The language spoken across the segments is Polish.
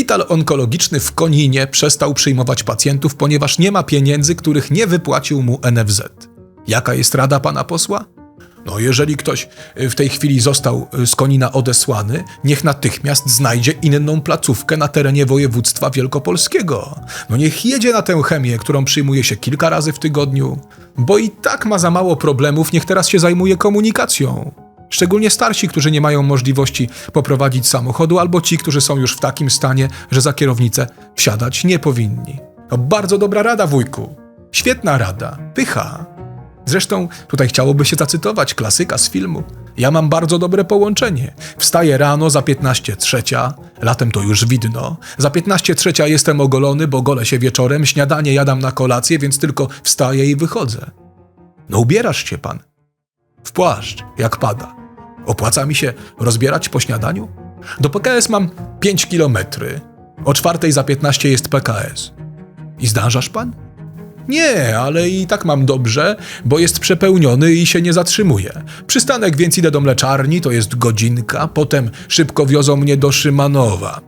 Szpital onkologiczny w Koninie przestał przyjmować pacjentów, ponieważ nie ma pieniędzy, których nie wypłacił mu NFZ. Jaka jest rada pana posła? No, jeżeli ktoś y, w tej chwili został y, z Konina odesłany, niech natychmiast znajdzie inną placówkę na terenie województwa wielkopolskiego. No niech jedzie na tę chemię, którą przyjmuje się kilka razy w tygodniu, bo i tak ma za mało problemów, niech teraz się zajmuje komunikacją. Szczególnie starsi, którzy nie mają możliwości poprowadzić samochodu, albo ci, którzy są już w takim stanie, że za kierownicę wsiadać nie powinni. To bardzo dobra rada, wujku. Świetna rada. Pycha. Zresztą tutaj chciałoby się zacytować klasyka z filmu. Ja mam bardzo dobre połączenie. Wstaję rano za 15 trzecia, latem to już widno. Za 15 trzecia jestem ogolony, bo golę się wieczorem, śniadanie jadam na kolację, więc tylko wstaję i wychodzę. No ubierasz się pan. W płaszcz, jak pada. Opłaca mi się rozbierać po śniadaniu? Do PKS mam 5 kilometry. O czwartej za 15 jest PKS. I zdążasz pan? Nie, ale i tak mam dobrze, bo jest przepełniony i się nie zatrzymuje. Przystanek więc idę do mleczarni, to jest godzinka, potem szybko wiozą mnie do Szymanowa.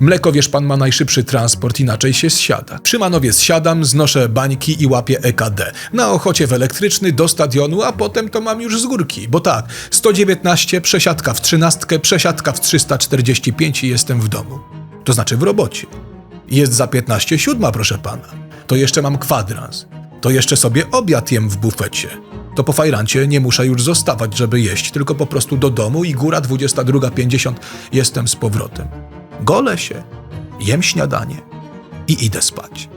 Mleko, wiesz pan, ma najszybszy transport, inaczej się zsiada. Przy Manowie zsiadam, znoszę bańki i łapię EKD. Na Ochocie w elektryczny do stadionu, a potem to mam już z górki. Bo tak, 119, przesiadka w trzynastkę, przesiadka w 345 i jestem w domu. To znaczy w robocie. Jest za 15 siódma, proszę pana. To jeszcze mam kwadrans. To jeszcze sobie obiad jem w bufecie. To po fajrancie nie muszę już zostawać, żeby jeść, tylko po prostu do domu i góra 22.50 jestem z powrotem. Golę się, jem śniadanie i idę spać.